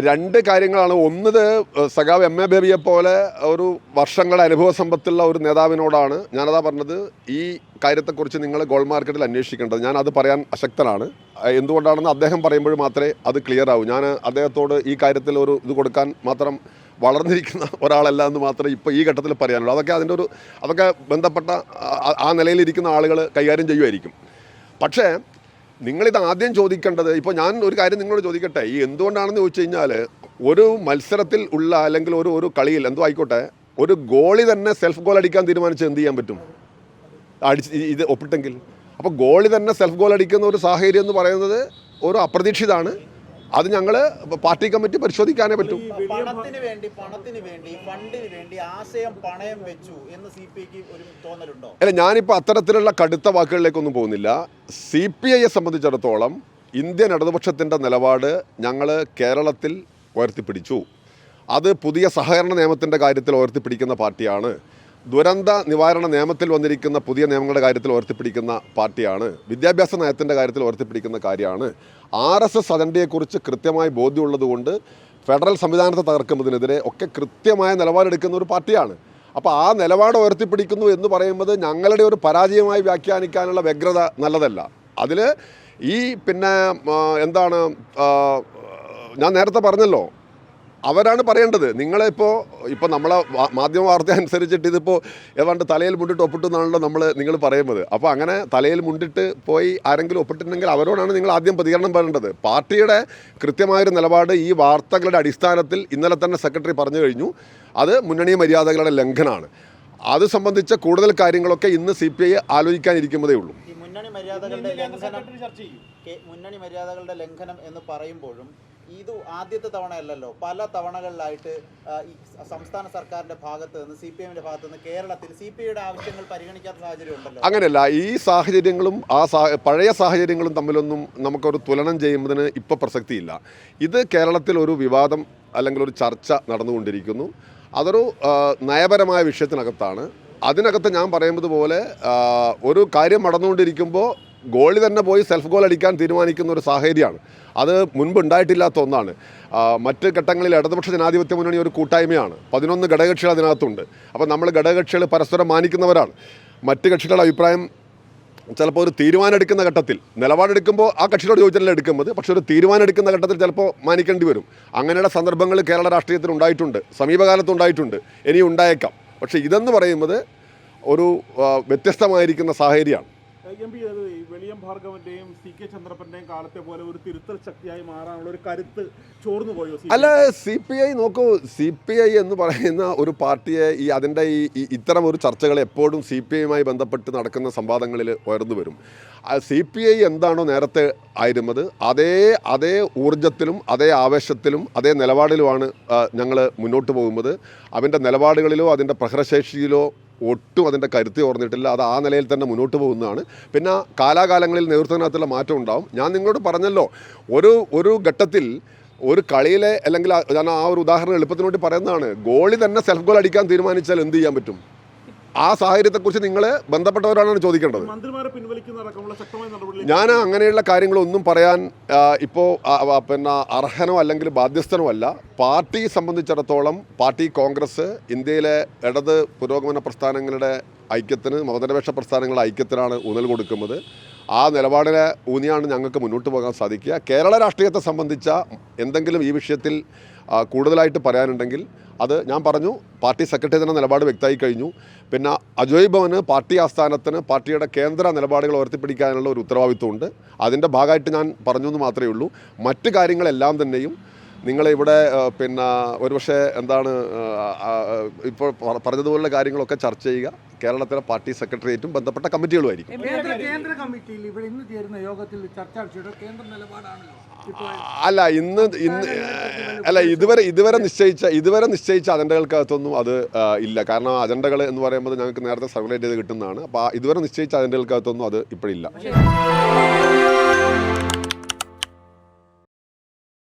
രണ്ട് കാര്യങ്ങളാണ്. ഒന്നത് സഖാവ് എം. എ. ബേബിയെ പോലെ ഒരു വർഷങ്ങളുടെ അനുഭവ സമ്പത്തുള്ള ഒരു നേതാവിനോടാണ് ഞാനതാ പറഞ്ഞത്. ഈ കാര്യത്തെക്കുറിച്ച് നിങ്ങൾ ഗോൾഡ് മാർക്കറ്റിൽ അന്വേഷിക്കേണ്ടത്. ഞാൻ അത് പറയാൻ അശക്തനാണ്. എന്തുകൊണ്ടാണെന്ന് അദ്ദേഹം പറയുമ്പോൾ മാത്രമേ അത് ക്ലിയർ ആവൂ. ഞാൻ അദ്ദേഹത്തോട് ഈ കാര്യത്തിൽ ഒരു ഇത് കൊടുക്കാൻ മാത്രം വളർന്നിരിക്കുന്ന ഒരാളല്ല എന്ന് മാത്രമേ ഇപ്പോൾ ഈ ഘട്ടത്തിൽ പറയാനുള്ളൂ. അതൊക്കെ അതിന്റെ ഒരു അതൊക്കെ ബന്ധപ്പെട്ട ആ- നിലയിലിരിക്കുന്ന ആളുകൾ കൈകാര്യം ചെയ്യുമായിരിക്കും. പക്ഷേ നിങ്ങളിത് ആദ്യം ചോദിക്കേണ്ടത് ഇപ്പോൾ ഞാൻ ഒരു കാര്യം നിങ്ങളോട് ചോദിക്കട്ടെ ഈ എന്തുകൊണ്ടാണെന്ന് ചോദിച്ചു കഴിഞ്ഞാൽ ഒരു മത്സരത്തിൽ ഉള്ള അല്ലെങ്കിൽ ഒരു ഒരു കളിയിൽ എന്തോ ആയിക്കോട്ടെ ഒരു ഗോളി തന്നെ സെൽഫ് ഗോൾ അടിക്കാൻ തീരുമാനിച്ച് എന്ത് ചെയ്യാൻ പറ്റും? അടിച്ച് ഇത് ഒപ്പിട്ടെങ്കിൽ. അപ്പോൾ ഗോളി തന്നെ സെൽഫ് ഗോൾ അടിക്കുന്ന ഒരു സാഹചര്യം എന്ന് പറയുന്നത് ഒരു അപ്രതീക്ഷിതാണ്. അത് ഞങ്ങൾ പാർട്ടി കമ്മിറ്റി പരിശോധിക്കാനേ പറ്റൂ. പണത്തിന് വേണ്ടി പണത്തിന് വേണ്ടി ഫണ്ടിന് വേണ്ടി ആശയം പണയം വെച്ചു എന്ന് സി പി ഐക്ക് ഒരു തോന്നലുണ്ടോ? അല്ല ഞാനിപ്പോൾ അത്തരത്തിലുള്ള കടുത്ത വാക്കുകളിലേക്കൊന്നും പോകുന്നില്ല. സി പി ഐയെ സംബന്ധിച്ചിടത്തോളം ഇന്ത്യൻ ഇടതുപക്ഷത്തിന്റെ നിലപാട് ഞങ്ങൾ കേരളത്തിൽ ഉയർത്തിപ്പിടിച്ചു. അത് പുതിയ സഹകരണ നിയമത്തിന്റെ കാര്യത്തിൽ ഉയർത്തിപ്പിടിക്കുന്ന പാർട്ടിയാണ്. ദുരന്ത നിവാരണ നിയമത്തിൽ വന്നിരിക്കുന്ന പുതിയ നിയമങ്ങളുടെ കാര്യത്തിൽ ഉയർത്തിപ്പിടിക്കുന്ന പാർട്ടിയാണ് വിദ്യാഭ്യാസ നയത്തിന്റെ കാര്യത്തിൽ ഉയർത്തിപ്പിടിക്കുന്ന കാര്യമാണ്. ആർ എസ് എസ് അജണ്ടയെക്കുറിച്ച് കൃത്യമായി ബോധ്യമുള്ളതുകൊണ്ട് ഫെഡറൽ സംവിധാനത്തെ തകർക്കുന്നതിനെതിരെ ഒക്കെ കൃത്യമായ നിലപാടെടുക്കുന്ന ഒരു പാർട്ടിയാണ്. അപ്പോൾ ആ നിലപാട് ഉയർത്തിപ്പിടിക്കുന്നു എന്ന് പറയുന്നത് ഞങ്ങളുടെ ഒരു പരാജയമായി വ്യാഖ്യാനിക്കാനുള്ള വ്യഗ്രത നല്ലതല്ല. അതിൽ ഈ പിന്നെ എന്താണ് ഞാൻ നേരത്തെ പറഞ്ഞല്ലോ അവരാണ് പറയേണ്ടത്. നിങ്ങളിപ്പോൾ ഇപ്പോൾ നമ്മളെ മാധ്യമ വാർത്ത അനുസരിച്ചിട്ട് ഇതിപ്പോൾ ഏതാണ്ട് തലയിൽ മുണ്ടിട്ട് ഒപ്പിട്ടെന്നാണല്ലോ നമ്മൾ നിങ്ങൾ പറയുന്നത്. അപ്പോൾ അങ്ങനെ തലയിൽ മുണ്ടിട്ട് പോയി ആരെങ്കിലും ഒപ്പിട്ടിട്ടുണ്ടെങ്കിൽ അവരോടാണ് നിങ്ങൾ ആദ്യം പ്രതികരണം പറയേണ്ടത്. പാർട്ടിയുടെ കൃത്യമായൊരു നിലപാട് ഈ വാർത്തകളുടെ അടിസ്ഥാനത്തിൽ ഇന്നലെ തന്നെ സെക്രട്ടറി പറഞ്ഞു കഴിഞ്ഞു. അത് മുന്നണി മര്യാദകളുടെ ലംഘനമാണ് അത് സംബന്ധിച്ച കൂടുതൽ കാര്യങ്ങളൊക്കെ ഇന്ന് സി പി ഐ ആലോചിക്കാനിരിക്കുന്നതേ ഉള്ളൂ. മുന്നണി മര്യാദകളുടെ ലംഘനം മുന്നണി മര്യാദകളുടെ ലംഘനം എന്ന് പറയുമ്പോഴും ഇത് ആദ്യത്തെ തവണയല്ലല്ലോ. പല തവണകളിലായിട്ട് ഈ സംസ്ഥാന സർക്കാരിന്റെ ഭാഗത്ത് നിന്ന് സി പി എമ്മിന്റെ ഭാഗത്ത് നിന്ന് കേരളത്തിൽ സി പി ഐയുടെ ആവശ്യങ്ങൾ പരിഗണിക്കാത്ത സാഹചര്യം ഉണ്ടല്ലോ. അങ്ങനെയല്ല ഈ സാഹചര്യങ്ങളും ആ പഴയ സാഹചര്യങ്ങളും തമ്മിലൊന്നും നമുക്കൊരു തുലനം ചെയ്യുന്നതിന് ഇപ്പോൾ പ്രസക്തിയില്ല. ഇത് കേരളത്തിൽ ഒരു വിവാദം അല്ലെങ്കിൽ ഒരു ചർച്ച നടന്നുകൊണ്ടിരിക്കുന്നു. അതൊരു നയപരമായ വിഷയത്തിനകത്താണ്. അതിനകത്ത് ഞാൻ പറയുന്നത് പോലെ ഒരു കാര്യം നടന്നുകൊണ്ടിരിക്കുമ്പോൾ ഗോളി തന്നെ പോയി സെൽഫ് ഗോൾ അടിക്കാൻ തീരുമാനിക്കുന്ന ഒരു സാഹചര്യമാണ്. അത് മുൻപ് ഉണ്ടായിട്ടില്ലാത്ത ഒന്നാണ്. മറ്റ് ഘട്ടങ്ങളിൽ ഇടതുപക്ഷ ജനാധിപത്യ മുന്നണി ഒരു കൂട്ടായ്മയാണ്. പതിനൊന്ന് ഘടകകക്ഷികൾ അതിനകത്തുണ്ട്. അപ്പോൾ നമ്മൾ ഘടകകക്ഷികൾ പരസ്പരം മാനിക്കുന്നവരാണ്. മറ്റ് കക്ഷികളുടെ അഭിപ്രായം ചിലപ്പോൾ ഒരു തീരുമാനമെടുക്കുന്ന ഘട്ടത്തിൽ നിലപാടെടുക്കുമ്പോൾ ആ കക്ഷിയോട് ചോദിച്ചല്ല എടുക്കുന്നത്. പക്ഷെ ഒരു തീരുമാനമെടുക്കുന്ന ഘട്ടത്തിൽ ചിലപ്പോൾ മാനിക്കേണ്ടി വരും. അങ്ങനെയുള്ള സന്ദർഭങ്ങൾ കേരള രാഷ്ട്രീയത്തിൽ ഉണ്ടായിട്ടുണ്ട്. സമീപകാലത്ത് ഉണ്ടായിട്ടുണ്ട്. ഇനി ഉണ്ടായേക്കാം. പക്ഷേ ഇതെന്ന് പറയുന്നത് ഒരു വ്യത്യസ്തമായിരിക്കുന്ന സാഹചര്യമാണ്. എം പി അത് വെളിയം ഭാർഗവന്റെയും സി കെ ചന്ദ്രപ്പന്റെയും കാലത്തെ പോലെ ഒരു തിരുത്തൽ ശക്തിയായി മാറാനുള്ള ഒരു കരുത്ത് ചോർന്നു പോയോ അല്ല സി പി ഐ നോക്കൂ സി പി ഐ എന്ന് പറയുന്ന ഒരു പാർട്ടിയെ ഈ അതിന്റെ ഈ- ഇത്തരം ഒരു ചർച്ചകൾ എപ്പോഴും സി പി ഐയുമായി ബന്ധപ്പെട്ട് നടക്കുന്ന സംവാദങ്ങളിൽ ഉയർന്നു വരും. സി പി ഐ എന്താണോ നേരത്തെ ആയിരുന്നത് അതേ അതേ ഊർജത്തിലും അതേ ആവേശത്തിലും അതേ നിലപാടിലുമാണ് ഞങ്ങൾ മുന്നോട്ട് പോകുന്നത്. അവന്റെ നിലപാടുകളിലോ അതിന്റെ പ്രഹരശേഷിയിലോ ഒട്ടും അതിന്റെ കരുത്ത് ഓർന്നിട്ടില്ല. അത് ആ നിലയിൽ തന്നെ മുന്നോട്ട് പോകുന്നതാണ്. പിന്നെ കാലാകാലങ്ങളിൽ നേതൃത്വത്തിനകത്തുള്ള മാറ്റം ഉണ്ടാവും. ഞാൻ നിങ്ങളോട് പറഞ്ഞല്ലോ ഒരു ഒരു ഘട്ടത്തിൽ ഒരു കളിയിലെ അല്ലെങ്കിൽ ഞാൻ ആ ഒരു ഉദാഹരണം എളുപ്പത്തിനോട്ട് പറയുന്നതാണ് ഗോളി തന്നെ സെൽഫ് ഗോൾ അടിക്കാൻ തീരുമാനിച്ചാൽ എന്ത് ചെയ്യാൻ പറ്റും? ആ സാഹചര്യത്തെക്കുറിച്ച് നിങ്ങൾ ബന്ധപ്പെട്ടവരാണ് ചോദിക്കേണ്ടത്. ഞാൻ അങ്ങനെയുള്ള കാര്യങ്ങളൊന്നും പറയാൻ ഇപ്പോൾ പിന്നെ അർഹനോ അല്ലെങ്കിൽ ബാധ്യസ്ഥനോ അല്ല. പാർട്ടി സംബന്ധിച്ചിടത്തോളം പാർട്ടി കോൺഗ്രസ് ഇന്ത്യയിലെ ഇടത് പുരോഗമന പ്രസ്ഥാനങ്ങളുടെ ഐക്യത്തിന് മതനിരപേക്ഷ പ്രസ്ഥാനങ്ങളുടെ ഐക്യത്തിനാണ് ഊന്നൽ കൊടുക്കുന്നത്. ആ നിലപാടിനെ ഊന്നിയാണ് ഞങ്ങൾക്ക് മുന്നോട്ട് പോകാൻ സാധിക്കുക. കേരള രാഷ്ട്രീയത്തെ സംബന്ധിച്ച എന്തെങ്കിലും ഈ വിഷയത്തിൽ കൂടുതലായിട്ട് പറയാനുണ്ടെങ്കിൽ അത് ഞാൻ പറഞ്ഞു പാർട്ടി സെക്രട്ടറി തന്നെ നിലപാട് വ്യക്തമായി കഴിഞ്ഞു. പിന്നെ അജോയ് ഭവന് പാർട്ടി ആസ്ഥാനത്തിന് പാർട്ടിയുടെ കേന്ദ്ര നിലപാടുകൾ ഉയർത്തിപ്പിടിക്കാനുള്ള ഒരു ഉത്തരവാദിത്വമുണ്ട്. അതിന്റെ ഭാഗമായിട്ട് ഞാൻ പറഞ്ഞു എന്ന് മാത്രമേ ഉള്ളൂ. മറ്റു കാര്യങ്ങളെല്ലാം തന്നെയും നിങ്ങളിവിടെ പിന്നെ ഒരുപക്ഷെ എന്താണ് ഇപ്പോൾ പറ- പറഞ്ഞതുപോലുള്ള കാര്യങ്ങളൊക്കെ ചർച്ച ചെയ്യുക. കേരളത്തിലെ പാർട്ടി സെക്രട്ടേറിയറ്റും ബന്ധപ്പെട്ട കമ്മിറ്റികളുമായിരിക്കും കേന്ദ്ര കമ്മിറ്റിയിൽ ഇവിടെ ഇന്ന് ചേരുന്ന യോഗത്തിൽ ചർച്ചാ വിഷയുടെ കേന്ദ്ര നിലപാടാണല്ലോ. അല്ല ഇന്ന് ഇന്ന് അല്ല ഇതുവരെ ഇതുവരെ നിശ്ചയിച്ച ഇതുവരെ നിശ്ചയിച്ച അജണ്ടകൾക്കകത്തൊന്നും അത് ഇല്ല. കാരണം അജണ്ടകൾ എന്ന് പറയുമ്പോൾ ഞങ്ങൾക്ക് നേരത്തെ സർക്കുലേറ്റ് ചെയ്ത് കിട്ടുന്നതാണ്. അപ്പോൾ ഇതുവരെ നിശ്ചയിച്ച അജണ്ടകൾക്കകത്തൊന്നും അത് ഇപ്പോഴില്ല.